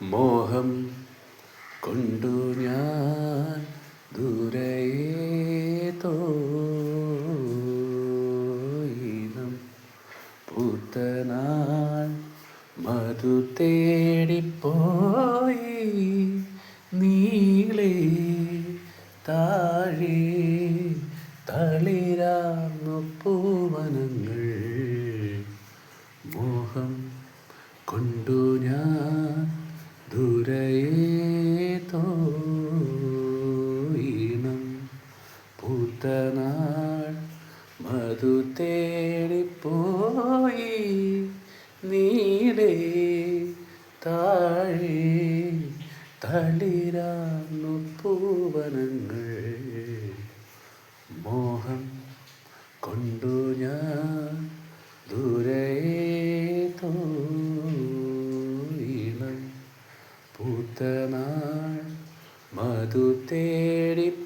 മോഹം കൊണ്ടു ഞാൻ ദൂരയേതോയിനം പൂത്തനാൾ മധു തേടിപ്പോയി നീളെ താഴെ തളിരാർന്നു പൂവനങ്ങൾ. മോഹം കൊണ്ടു ഞാൻ പൂത്തനാൾ മധു തേടിപ്പോയി നീളെ താഴെ തളിരാന്നു പൂവനങ്ങൾ. മോഹം കൊണ്ടു ഞാൻ ദൂരേതോയിണം പൂത്തനാൾ മധു തേടിപ്പോയി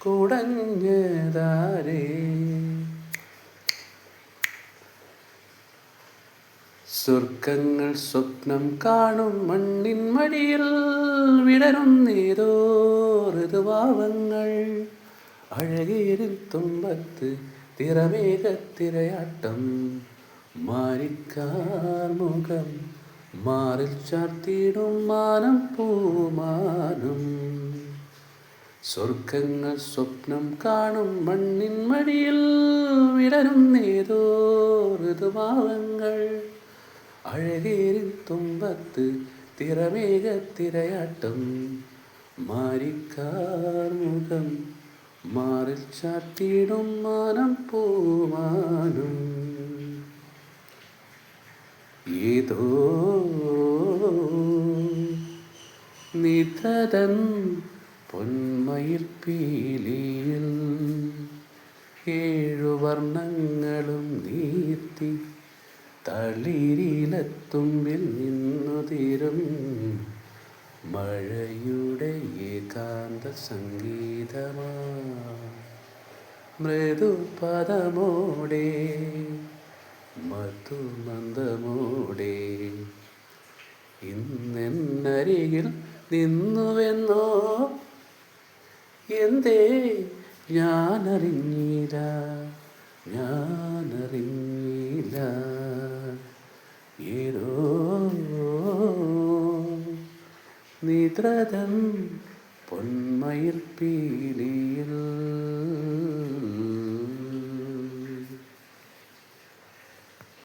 കുടഞ്ഞതാരേ. സ്വർഗങ്ങൾ സ്വപ്നം കാണും മണ്ണിൻ മടിയിൽ വിടരുന്നേതോ ഋതുഭാവങ്ങൾ അഴകീരിൽ തുമ്പത്ത് തിരമേകത്തിരയാട്ടം മാരിക്കാർ മുഖം മാറിൽ ചാർത്തിയിടും മാനം പൂമാനം. സ്വർഗങ്ങൾ സ്വപ്നം കാണും മണ്ണിൻ മടിയിൽ വിടരും നേതോ ഋതുഭാവങ്ങൾ. അഴകേരിൻ തുമ്പത്ത് തിരമേഘത്തിരയാട്ടം മാരിക്കാർ മുഖം മാറിൽ ചാത്തിയിടും മാനം പൂമാനം ഏതോ നിധതൻ പൊന്മയിൽ പീലിയിൽ ഏഴു വർണങ്ങളും നീർത്തി തളിരിലത്തുമ്പിൽ നിന്നു തീരും മഴയുടെ ഏകാന്ത സംഗീതമാ. മൃദുപദമോടെ മധുമന്ദമോടെ ഇന്നെന്നരികിൽ നിന്നുവെന്നോ എന്തേ? ഞാനറിഞ്ഞില്ല. ഞാനറിഞ്ഞില്ല. ഏതോ നിദ്രതൻ പൊന്മയിൽ പീലിയിൽ